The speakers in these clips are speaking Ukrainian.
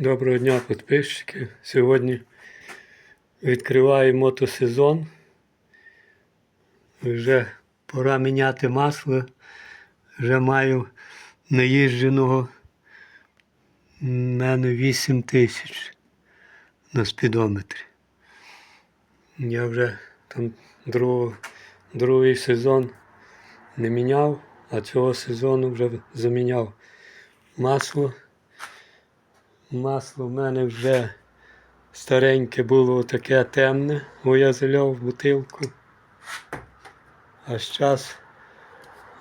Доброго дня, підписчики. Сьогодні відкриваю мотосезон. Вже пора міняти масло. Вже маю наїждженого в мене 8 тисяч на спідометрі. Я вже там другого, другий сезон не міняв, а цього сезону вже заміняв масло. Масло в мене вже стареньке було таке темне, бо я заляв в бутилку. А зараз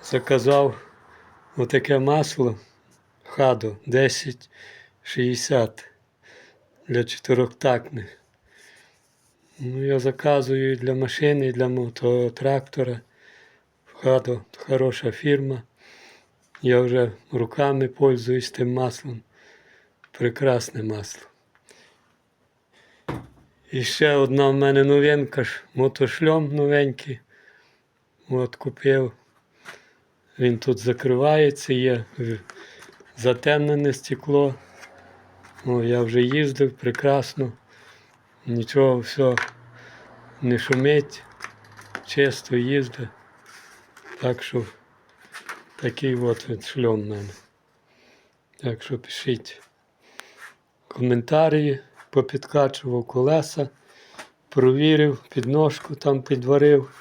заказав отаке масло Хадо 1060 для чотирьохтактних. Ну, я заказую для машини, і для мототрактора. Хадо хороша фірма. Я вже руками пользуюсь тим маслом. Прекрасне масло. І ще одна в мене новинка мотошльом новенький. От купив. Він тут закривається, є затемнене стекло. О, я вже їздив прекрасно. Нічого все не шумить, чисто їздить. Так що такий от шльом в мене. Так що пишіть коментарі, попідкачував колеса, провірив, підножку там підварив,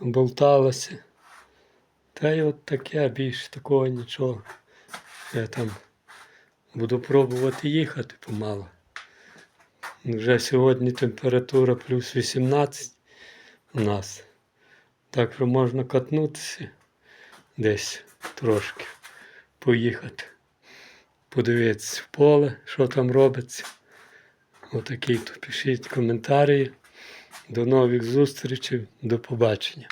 болталося. Та й от таке, більше такого нічого. Я там буду пробувати їхати помало. Вже сьогодні температура плюс 18 у нас. Так що можна катнутися десь трошки, поїхати подивитися в поле, що там робиться. Отакий то пишіть коментарі. До нових зустрічей, до побачення.